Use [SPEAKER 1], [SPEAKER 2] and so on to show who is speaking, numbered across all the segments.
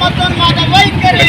[SPEAKER 1] మతం మాట వైఖరి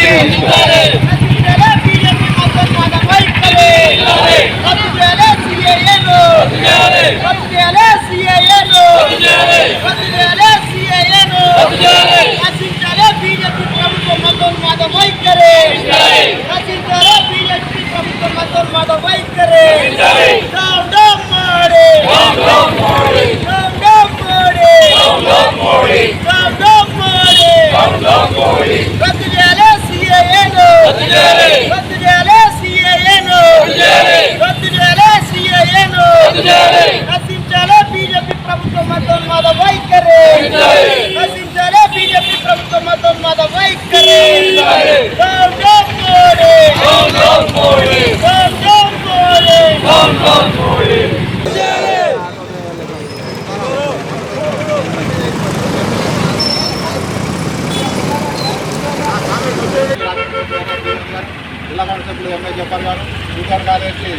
[SPEAKER 2] జబ్బార్ గారు స్పీకర్ కార్యదర్శి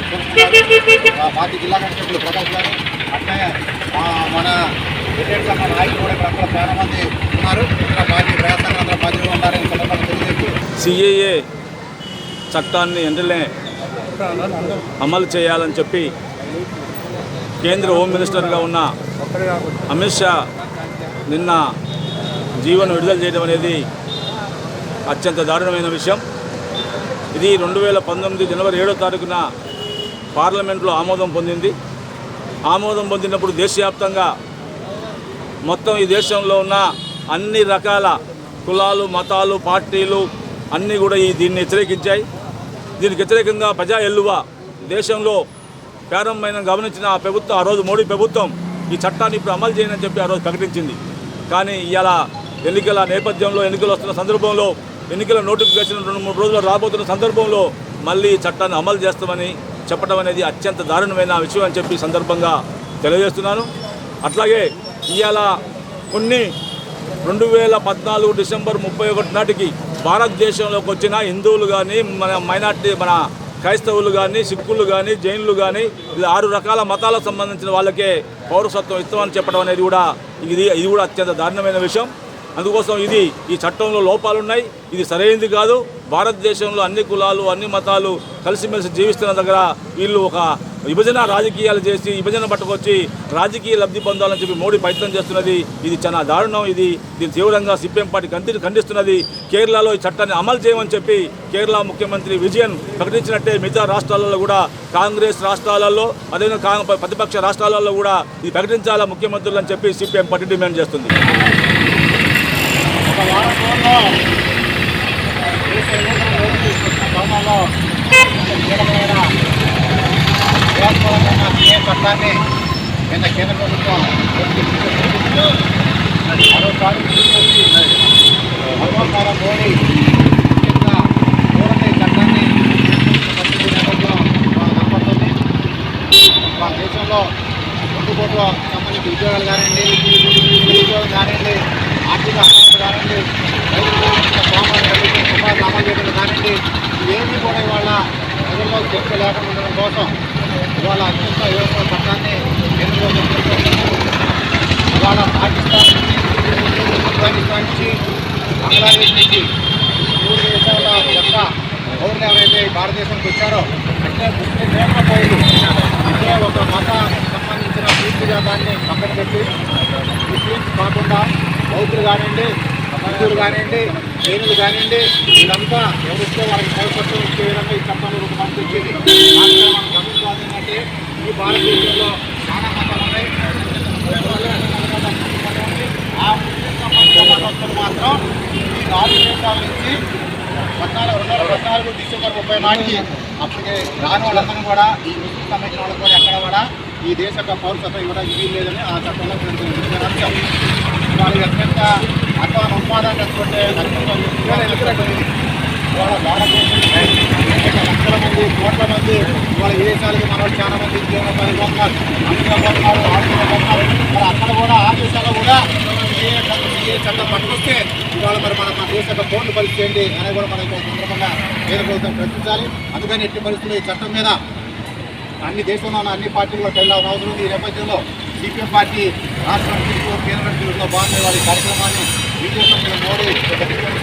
[SPEAKER 2] మాజీ జిల్లా కానిస్టేబుల్ ప్రకాష్ గారు అట్లే మన రిటైర్డ్ సంఘ నాయకులు కూడా ఇక్కడ అందరూ చాలా మంది ఉన్నారు. ఇక్కడ పార్టీ ప్రయాసాలు అందరూ బాధ్యతగా ఉన్నారని సందర్భంగా తెలియజేస్తూ
[SPEAKER 3] సిఏఏ చట్టాన్ని వెంటనే అమలు చేయాలని చెప్పి కేంద్ర హోమ్ మినిస్టర్గా ఉన్న అమిత్ షా నిన్న జీవన విడుదల చేయడం అనేది అత్యంత దారుణమైన విషయం. ఇది రెండు వేల పంతొమ్మిది జనవరి ఏడో తారీఖున పార్లమెంట్లో ఆమోదం పొందింది. ఆమోదం పొందినప్పుడు దేశవ్యాప్తంగా మొత్తం ఈ దేశంలో ఉన్న అన్ని రకాల కులాలు మతాలు పార్టీలు అన్నీ కూడా ఈ దీన్ని వ్యతిరేకించాయి. దీనికి వ్యతిరేకంగా ప్రజా ఎల్లువ దేశంలో ప్రారంభమైన గమనించిన ఆ ప్రభుత్వం ఆ రోజు మోడీ ప్రభుత్వం ఈ చట్టాన్ని ఇప్పుడు అమలు చేయనని చెప్పి ఆ రోజు ప్రకటించింది. కానీ ఇలా ఎన్నికల నేపథ్యంలో ఎన్నికలు వస్తున్న సందర్భంలో ఎన్నికల నోటిఫికేషన్ రెండు మూడు రోజులు రాబోతున్న సందర్భంలో మళ్ళీ చట్టాన్ని అమలు చేస్తామని చెప్పడం అనేది అత్యంత దారుణమైన విషయం అని చెప్పి సందర్భంగా తెలియజేస్తున్నాను. అట్లాగే ఇవాళ కొన్ని రెండు వేల పద్నాలుగు డిసెంబర్ ముప్పై ఒకటి నాటికి భారతదేశంలోకి వచ్చిన హిందువులు కానీ మన మైనార్టీ మన క్రైస్తవులు కానీ సిక్కులు కానీ జైన్లు కానీ ఇది ఆరు రకాల మతాలకు సంబంధించిన వాళ్ళకే పౌరసత్వం ఇస్తామని చెప్పడం అనేది కూడా ఇది ఇది కూడా అత్యంత దారుణమైన విషయం. అందుకోసం ఇది ఈ చట్టంలో లోపాలు ఉన్నాయి ఇది సరైనది కాదు. భారతదేశంలో అన్ని కులాలు అన్ని మతాలు కలిసిమెలిసి జీవిస్తున్న దగ్గర వీళ్ళు ఒక విభజన రాజకీయాలు చేసి విభజన పట్టుకొచ్చి రాజకీయ లబ్ధి పొందాలని చెప్పి మోడీ ప్రయత్నం చేస్తున్నది. ఇది చాలా దారుణం. ఇది దీన్ని తీవ్రంగా సిపిఎం పార్టీ కంటి ఖండిస్తున్నది. కేరళలో ఈ చట్టాన్ని అమలు చేయమని చెప్పి కేరళ ముఖ్యమంత్రి విజయన్ ప్రకటించినట్టే మిగతా రాష్ట్రాలలో కూడా కాంగ్రెస్ రాష్ట్రాలలో అదేవిధంగా ప్రతిపక్ష రాష్ట్రాలలో కూడా ఇది ప్రకటించాలా ముఖ్యమంత్రులు అని చెప్పి సిపిఎం పార్టీ డిమాండ్ చేస్తుంది.
[SPEAKER 2] వారం రోజుల్లో దేశ కీలకమైన క్రియాత్మకమైన ఏ చట్టాన్ని నిన్న కేంద్ర ప్రభుత్వం మరోసారి మరోసారి మోడీ దేశంలో రెండు కోట్ల సంబంధించి ఉద్యోగాలు కానివ్వండి ఉద్యోగం కానివ్వండి ఆర్థిక అభివృద్ధి కానివ్వండి రైతులకు సామాన్య అమలు చేయడం కానివ్వండి ఇవేమీ కూడా ఇవాళ ప్రజల్లో చర్చ లేకుండా కోసం ఇవాళ అత్యంత యువత చట్టాన్ని ఇవాళ పాకిస్తాన్ నుంచి ఆఫ్ఘనిస్తాన్ నుంచి బంగ్లాదేశ్ నుంచి మూడు దేశాల యొక్క పౌరులు ఎవరైతే భారతదేశానికి వచ్చారో అంటే ముస్లిం పౌరులు ఇదే ఒక మతానికి సంబంధించిన పూర్తిగా దాన్ని పక్కన పెట్టి ముస్లిమ్స్ కాకుండా బౌద్ధులు కానివ్వండి హిందువులు కానివ్వండి జైనులు కానివ్వండి వీళ్ళంతా ఎవరిస్తే వాళ్ళకి పౌరసత్వం ఇచ్చే విధంగా ఈ చట్టంలో రూపొందించింది. కానీ ఇక్కడ మనం ఏంటంటే ఈ భారతదేశంలో చాలా మతాలు ఉన్నాయి. ఆ మతస్థులు మాత్రం ఈ నాలుగు దేశాల నుంచి పద్నాలుగు రెండు వేల పద్నాలుగు డిసెంబర్ ముప్పై నాటికి అప్పటికే రాని వాళ్ళందరూ కూడా ఈ ముస్లిం సంబంధించిన వాళ్ళకి కూడా ఎక్కడ కూడా ఈ దేశ యొక్క పౌరసత్వం ఇవ్వడానికి వీలు లేదని ఆ చట్టంలో అంశం వాళ్ళకి అత్యంత మతాన ఉన్మాదాన్ని తెచ్చుకుంటే ఇవాళ భారతదేశంలో లక్షల మంది కోట్ల మంది ఇవాళ విదేశాలకి మన చాలా మంది ఉద్యోగం పని పోతున్నారు అమెరికా పోతున్నారు ఆస్ట్రేలియా పోతున్నారు మరి అక్కడ కూడా ఆ దేశాల్లో కూడా ఏ చట్టం ఏ చట్టం పట్టుకొస్తే ఇవాళ మరి మన మన దేశ యొక్క బోర్డు పరిస్థితి అనేది కూడా మనకి సందర్భంగా కేంద్ర ప్రభుత్వం ప్రశ్నించాలి. అందుకని ఎట్టి పరిస్థితులు ఈ చట్టం మీద అన్ని దేశంలో ఉన్న అన్ని పార్టీలు కూడా వెళ్ళాల్సిన అవసరం ఉంది. ఈ నేపథ్యంలో సిపిఎం పార్టీ రాష్ట్ర అధ్యక్షులు కేంద్ర అధ్యక్షులతో బాగుండే వారి కార్యక్రమాన్ని బీజేపీ మోడీ ఒక డిఫరెన్స్